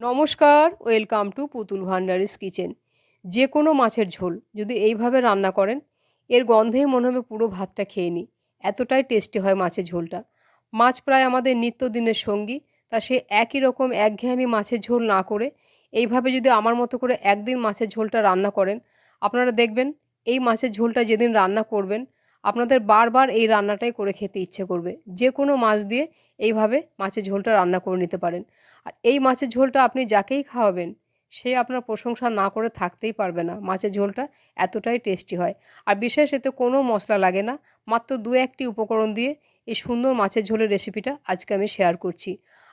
নমস্কার, welcome to পুতুল ভান্ডারিস kitchen. যে কোনো মাছের ঝোল যদি এইভাবে রান্না করেন, এর গন্ধেই মনে হবে পুরো ভাতটা খেয়ে নিই এতটাই টেস্টি হয় মাছের ঝোলটা। মাছ প্রায় আমাদের নিত্যদিনের সঙ্গী, তা সে একই রকম একঘেয়েমি মাছের ঝোল না করে, এইভাবে যদি আমার মতো করে একদিন মাছের ঝোলটা রান্না করেন, আপনারা দেখবেন এই মাছের ঝোলটা যেদিন রান্না করবেন, আপনাদের বারবার এই রান্নাটাই করে খেতে ইচ্ছে করবে। যে কোনো মাছ দিয়ে এইভাবে মাছের ঝোলটা রান্না করে নিতে পারেন। আর এই মাছের ঝোলটা আপনি যাকেই খাওয়াবেন, সে আপনার প্রশংসা না করে থাকতেই পারবে না। মাছের ঝোলটা এতটাই টেস্টি হয়। আর বিশেষ এতে কোনো মশলা লাগে না। মাত্র দু একটি উপকরণ দিয়ে এই সুন্দর মাছের ঝোলের রেসিপিটা আজকে আমি শেয়ার করছি।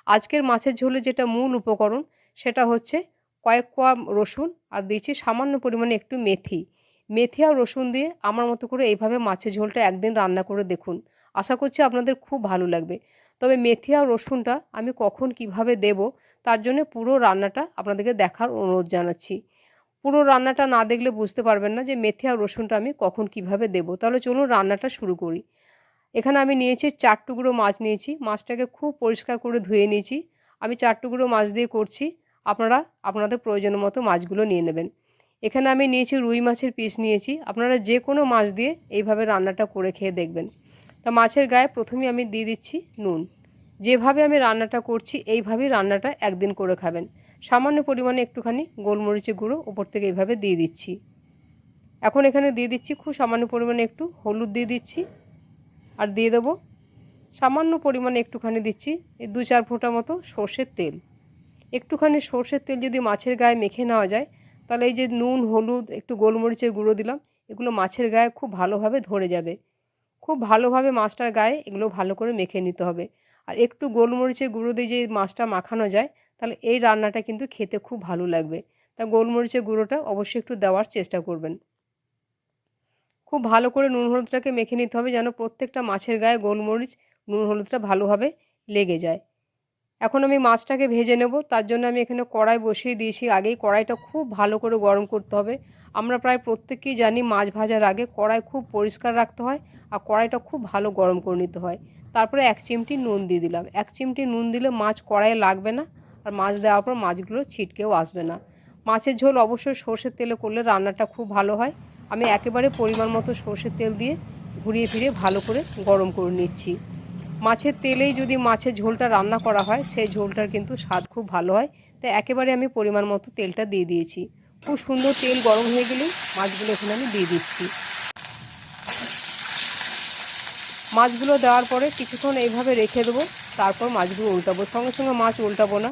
আজকের মাছের ঝোলে যেটা মূল উপকরণ, সেটা হচ্ছে কয়েক কোয়া রসুন আর দিয়েছি সামান্য পরিমাণে একটু মেথি। মেথি আর রসুন দিয়ে আমার মতো করে এইভাবে মাছের ঝোলটা একদিন রান্না করে দেখুন। আশা করছি আপনাদের খুব ভালো লাগবে। তবে মেথি আর রসুনটা আমি কখন কীভাবে দেব তার জন্য পুরো রান্নাটা আপনাদেরকে দেখার অনুরোধ জানাচ্ছি। পুরো রান্নাটা না দেখলে বুঝতে পারবেন না যে মেথি আর রসুনটা আমি কখন কীভাবে দেব। তাহলে চলুন রান্নাটা শুরু করি। এখানে আমি নিয়েছি চার টুকরো মাছ নিয়েছি। মাছটাকে খুব পরিষ্কার করে ধুয়ে নিয়েছি। আমি চার টুকরো মাছ দিয়ে করছি। আপনারা আপনাদের প্রয়োজন মতো মাছগুলো নিয়ে নেবেন। এখানে আমি নিয়েছি রুই মাছের পিস নিয়েছি। আপনারা যে কোনো মাছ দিয়ে এইভাবে রান্নাটা করে খেয়ে দেখবেন। তা মাছের গায়ে প্রথমেই আমি দিয়ে দিচ্ছি নুন। যেভাবে আমি রান্নাটা করছি, এইভাবেই রান্নাটা একদিন করে খাবেন। সামান্য পরিমাণে একটুখানি গোলমরিচের গুঁড়ো উপর থেকে এইভাবে দিয়ে দিচ্ছি। এখন এখানে দিয়ে দিচ্ছি খুব সামান্য পরিমাণে একটু হলুদ দিয়ে দিচ্ছি। আর দিয়ে দেবো সামান্য পরিমাণে একটুখানি দিচ্ছি এই দু চার ফোঁটা মতো সর্ষের তেল। একটুখানি সর্ষের তেল যদি মাছের গায়ে মেখে নেওয়া যায়, তাহলে এই যে নুন, হলুদ, একটু গোলমরিচের গুঁড়ো দিলাম, এগুলো মাছের গায়ে খুব ভালোভাবে ধরে যাবে। খুব ভালোভাবে মাছটার গায়ে এগুলো ভালো করে মেখে নিতে হবে। আর একটু গোলমরিচের গুঁড়ো দিয়ে যে মাছটা মাখানো যায়, তাহলে এই রান্নাটা কিন্তু খেতে খুব ভালো লাগবে। তা গোলমরিচের গুঁড়োটা অবশ্যই একটু দেওয়ার চেষ্টা করবেন। খুব ভালো করে নুন হলুদটাকে মেখে নিতে হবে যেন প্রত্যেকটা মাছের গায়ে গোলমরিচ, নুন হলুদটা ভালোভাবে লেগে যায়। এখন আমি মাছটাকে ভেজে নেব। তার জন্য আমি এখানে কড়াই বসিয়ে দিয়েছি। আগেই কড়াইটা খুব ভালো করে গরম করতে হবে। আমরা প্রায় প্রত্যেকেই জানি মাছ ভাজার আগে কড়াই খুব পরিষ্কার রাখতে হয় আর কড়াইটা খুব ভালো গরম করে নিতে হয়। তারপরে এক চিমটি নুন দিয়ে দিলাম। এক চিমটি নুন দিলে মাছ কড়াইয়ে লাগবে না আর মাছ দেওয়ার পর মাছগুলো ছিটকেও আসবে না। মাছের ঝোল অবশ্যই সর্ষের তেলে করলে রান্নাটা খুব ভালো হয়। আমি একেবারে পরিমাণ মতো সর্ষের তেল দিয়ে ঘুরিয়ে ফিরিয়ে ভালো করে গরম করে নিচ্ছি। মাছের তেলেই যদি মাছের ঝোলটা রান্না করা হয়, সেই ঝোলটার কিন্তু স্বাদ খুব ভালো হয়। তাই একেবারে আমি পরিমাণ মতো তেলটা দিয়ে দিয়েছি। খুব সুন্দর তেল গরম হয়ে গেলেই মাছগুলো এখানে আমি দিয়ে দিচ্ছি। মাছগুলো দেওয়ার পরে কিছুক্ষণ এইভাবে রেখে দেবো, তারপর মাছগুলো উল্টাবো। সঙ্গে সঙ্গে মাছ উল্টাবো না।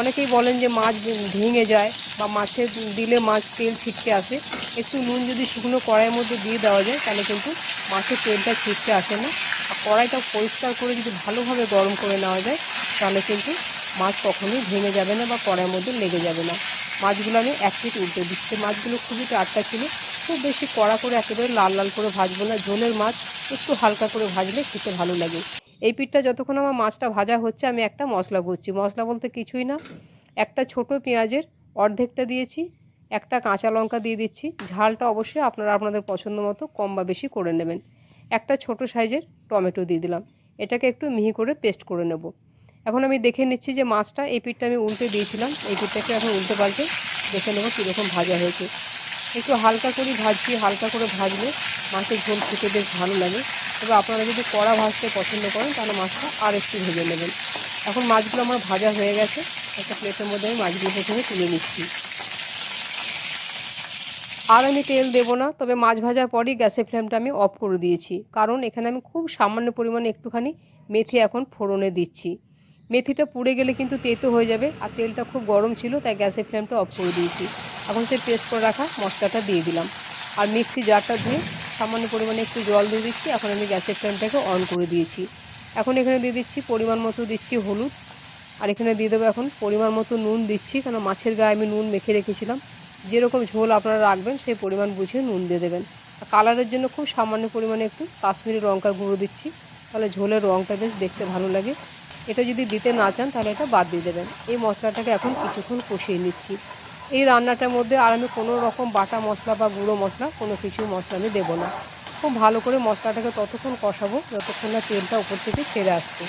অনেকেই বলেন যে মাছ ভেঙে যায় বা মাছে দিলে মাছ তেল ছিটকে আসে। একটু নুন যদি শুকনো কড়াইয়ের মধ্যে দিয়ে দেওয়া যায়, তাহলে কিন্তু মাছের তেলটা ছিটকে আসে না। আর কড়াইটা পরিষ্কার করে যদি ভালোভাবে গরম করে নেওয়া যায়, তাহলে কিন্তু মাছ কখনোই ভেঙে যাবে না বা কড়াইয়ের মধ্যে লেগে যাবে না। মাছগুলো আমি এক পিট উল্টে দিচ্ছি। মাছগুলো খুবই টাটকা ছিল। খুব বেশি কড়া করে একেবারে লাল লাল করে ভাজবো না। ঝোলের মাছ একটু হালকা করে ভাজলে খেতে ভালো লাগে। এই পিঠটা যতক্ষণ আমার মাছটা ভাজা হচ্ছে, আমি একটা মশলা করছি। মশলা বলতে কিছুই না। একটা ছোট পেঁয়াজের অর্ধেকটা দিয়েছি, একটা কাঁচা লঙ্কা দিয়ে দিচ্ছি। ঝালটা অবশ্যই আপনারা আপনাদের পছন্দ মতো কম বা বেশি করে নেবেন। একটা ছোট সাইজের টমেটো দিয়ে দিলাম। এটাকে একটু মিহি করে পেস্ট করে নেব। এখন আমি দেখে নিচ্ছি যে মাছটা এই পিঠটা আমি উল্টে দিয়েছিলাম। এই পিঠটাকে এখন উল্টে পাল্টে দেখে নেব কীরকম ভাজা হয়েছে। একটু হালকা করে ভাজছি, হালকা করে ভাজলে মাছের ঝোল খেতে বেশ ভালো লাগে। তবে আপনারা যদি কড়া ভাজতে পছন্দ করেন, তাহলে মাছটা আর একটু ভেজে নেবেন। এখন মাছগুলো আমার ভাজা হয়ে গেছে। একটা প্লেটের মধ্যে আমি মাছগুলো প্রথমে তুলে নিচ্ছি। আর আমি তেল দেবো না, তবে মাছ ভাজার পরই গ্যাসের ফ্লেমটা আমি অফ করে দিয়েছি। কারণ এখানে আমি খুব সামান্য পরিমাণে একটুখানি মেথি এখন ফোড়নে দিচ্ছি। মেথিটা পুড়ে গেলে কিন্তু তেতো হয়ে যাবে, আর তেলটা খুব গরম ছিল, তাই গ্যাসের ফ্লেমটা অফ করে দিয়েছি। এখন সে পেস্ট করে রাখা মশলাটা দিয়ে দিলাম। আর মিক্সি জারটা দিয়ে সামান্য পরিমাণে একটু জল দিয়ে দিচ্ছি, এখন আমি গ্যাসের ফ্লেমটাকে অন করে দিয়েছি। এখন এখানে দিয়ে দিচ্ছি পরিমাণ মতো দিচ্ছি হলুদ। আর এখানে দিয়ে দেবো এখন পরিমাণ মতো নুন দিচ্ছি, কেন মাছের গায়ে আমি নুন মেখে রেখেছিলাম। যেরকম ঝোল আপনারা রাখবেন, সেই পরিমাণ বুঝিয়ে নুন দিয়ে দেবেন। কালারের জন্য খুব সামান্য পরিমাণে একটু কাশ্মীরি লঙ্কার গুঁড়ো দিচ্ছি। তাহলে ঝোলের রঙটা বেশ দেখতে ভালো লাগে। এটা যদি দিতে না চান, তাহলে এটা বাদ দিয়ে দেবেন। এই মশলাটাকে এখন কিছুক্ষণ কষিয়ে নিচ্ছি। এই রান্নাটার মধ্যে আর আমি কোনো রকম বাটা মশলা বা গুঁড়ো মশলা, কোনো কিছু মশলা আমি দেবো না। খুব ভালো করে মশলাটাকে ততক্ষণ কষাবো, যতক্ষণ না তেলটা উপর থেকে ছেড়ে আসছে।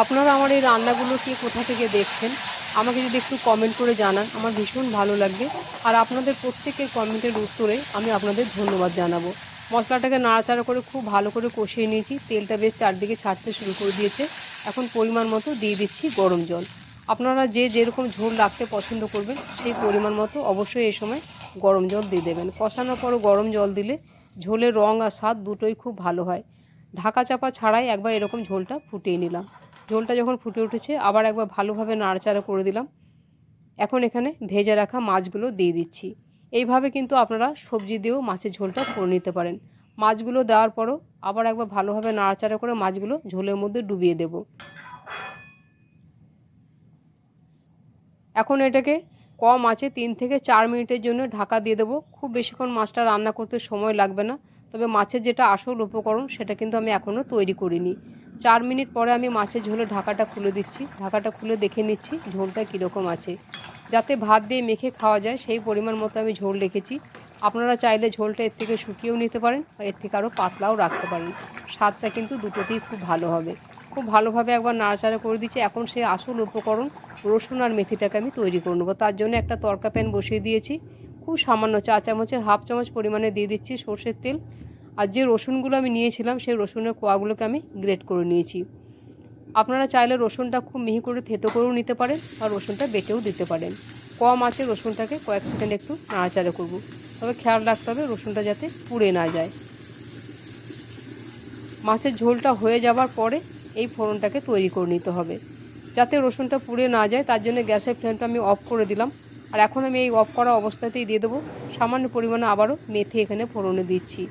আপনারা আমার এই রান্নাগুলো কে কোথা থেকে দেখছেন? আমাকে যদি একটু কমেন্ট করে জানান, আমার ভীষণ ভালো লাগবে। আর আপনাদের প্রত্যেকের কমেন্টের উত্তরে আমি আপনাদের ধন্যবাদ জানাব। মশলাটাকে নাড়াচাড়া করে খুব ভালো করে কষিয়ে নিয়েছি। তেলটা বেশ চারদিকে ছাড়তে শুরু করে দিয়েছে। এখন পরিমাণ মতো দিয়ে দিচ্ছি গরম জল। আপনারা যে যেরকম ঝোল রাখতে পছন্দ করবেন, সেই পরিমাণ মতো অবশ্যই এই সময় গরম জল দিয়ে দেবেন। কষানোর পরও গরম জল দিলে ঝোলের রং আর স্বাদ দুটোই খুব ভালো হয়। ঢাকা চাপা ছাড়াই একবার এরকম ঝোলটা ফুটিয়ে নিলাম। ঝোলটা যখন ফুটে উঠেছে, আবার একবার ভালোভাবে নাড়াচাড়া করে দিলাম। এখন এখানে ভেজে রাখা মাছগুলো দিয়ে দিচ্ছি। এইভাবে কিন্তু আপনারা সবজি দিয়েও মাছের ঝোলটা করে নিতে পারেন। মাছগুলো দেওয়ার পরও আবার একবার ভালোভাবে নাড়াচাড়া করে মাছগুলো ঝোলের মধ্যে ডুবিয়ে দেব। এখন এটাকে কম আছে তিন থেকে চার মিনিটের জন্য ঢাকা দিয়ে দেবো। খুব বেশিক্ষণ মাছটা রান্না করতে সময় লাগবে না। তবে মাছের যেটা আসল উপকরণ, সেটা কিন্তু আমি এখনও তৈরি করিনি। চার মিনিট পরে আমি মাছের ঝোলে ঢাকাটা খুলে দিচ্ছি। ঢাকাটা খুলে দেখে নিচ্ছি ঝোলটা কীরকম আছে। যাতে ভাত দিয়ে মেখে খাওয়া যায়, সেই পরিমাণ মতো আমি ঝোল রেখেছি। আপনারা চাইলে ঝোলটা এর থেকে শুকিয়েও নিতে পারেন বা এর থেকে আরও পাতলাও রাখতে পারেন। স্বাদটা কিন্তু দুটোতেই খুব ভালো হবে। খুব ভালোভাবে একবার নাড়াচাড়া করে দিচ্ছি। এখন সেই আসল উপকরণ রসুন আর মেথিটাকে আমি তৈরি করে নেব। তার জন্য একটা তরকা প্যান বসিয়ে দিয়েছি। খুব সামান্য, চা চামচের হাফ চামচ পরিমাণে দিয়ে দিচ্ছি সর্ষের তেল। আর যে রসুনগুলো আমি নিয়েছিলাম, সেই রসুনের কোয়াগুলোকে আমি গ্রেট করে নিয়েছি। আপনারা চাইলে রসুনটা খুব মিহি করে থেতো করেও নিতে পারেন আর রসুনটা বেটেও দিতে পারেন। কম আছে রসুনটাকে, কয়েক সেকেন্ড একটু নাড়াচাড়া করব। তবে খেয়াল রাখতে হবে রসুনটা যাতে পুড়ে না যায়। মাছের ঝোলটা হয়ে যাবার পরে এই ফোড়নটাকে তৈরি করে নিতে হবে। যাতে রসুনটা পুড়ে না যায়, তার জন্য গ্যাসের ফ্লেমটা আমি অফ করে দিলাম। আর এখন আমি এই অফ করা অবস্থাতেই দিয়ে দেবো। সামান্য পরিমাণে আবারও মেথি এখানে ফোড়নে দিচ্ছি।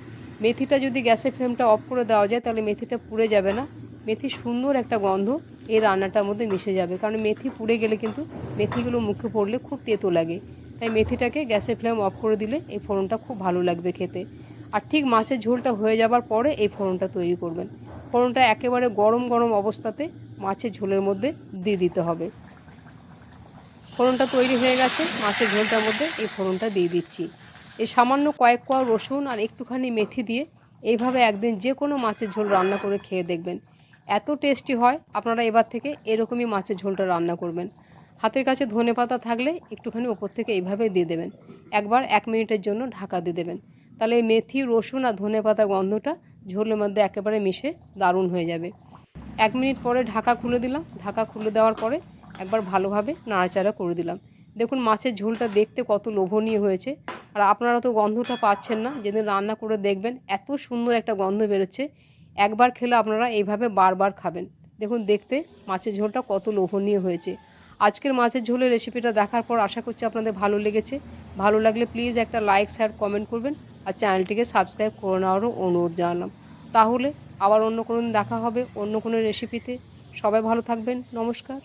মেথিটা যদি গ্যাসের ফ্লেমটা অফ করে দেওয়া যায়, তাহলে মেথিটা পুড়ে যাবে না। মেথি সুন্দর একটা গন্ধ এই রান্নাটার মধ্যে মিশে যাবে। কারণ মেথি পুড়ে গেলে কিন্তু মেথিগুলো মুখে পড়লে খুব তেতো লাগে। তাই মেথিটাকে গ্যাসের ফ্লেম অফ করে দিলে এই ফোড়নটা খুব ভালো লাগবে খেতে। আর ঠিক মাছের ঝোলটা হয়ে যাবার পরে এই ফোড়নটা তৈরি করবেন। ফোড়নটা একেবারে গরম গরম অবস্থাতে মাছের ঝোলের মধ্যে দিয়ে দিতে হবে। ফোড়নটা তৈরি হয়ে গেছে। মাছের ঝোলটার মধ্যে এই ফোড়নটা দিয়ে দিচ্ছি। এই সামান্য কয়েক কোয়া রসুন আর একটুখানি মেথি দিয়ে এইভাবে একদিন যে কোনো মাছের ঝোল রান্না করে খেয়ে দেখবেন। এত টেস্টি হয়, আপনারা এবার থেকে এরকমই মাছের ঝোলটা রান্না করবেন। হাতের কাছে ধনে পাতা থাকলে একটুখানি ওপর থেকে এইভাবে দিয়ে দেবেন। একবার এক মিনিটের জন্য ঢাকা দিয়ে দেবেন। তাহলে মেথি, রসুন আর ধনে পাতা গন্ধটা ঝোলের মধ্যে একেবারে মিশে দারুণ হয়ে যাবে। এক মিনিট পরে ঢাকা খুলে দিলাম। ঢাকা খুলে দেওয়ার পরে একবার ভালোভাবে নাড়াচাড়া করে দিলাম। দেখুন, মাছের ঝোলটা দেখতে কত লোভনীয় হয়েছে। আর আপনারা তো গন্ধটা পাচ্ছেন না, যেদিন রান্না করে দেখবেন এত সুন্দর একটা গন্ধ বেরোচ্ছে। একবার খেলে আপনারা এইভাবে বারবার খাবেন। দেখুন, দেখতে মাছের ঝোলটা কত লোভনীয় হয়েছে। আজকের মাছের ঝোলের রেসিপিটা দেখার পর আশা করছি আপনাদের ভালো লেগেছে। ভালো লাগলে প্লিজ একটা লাইক, শেয়ার, কমেন্ট করবেন আর চ্যানেলটিকে সাবস্ক্রাইব করে নেওয়ারও অনুরোধ জানালাম। তাহলে আবার অন্য কোনো দেখা হবে অন্য কোনো রেসিপিতে। সবাই ভালো থাকবেন। নমস্কার।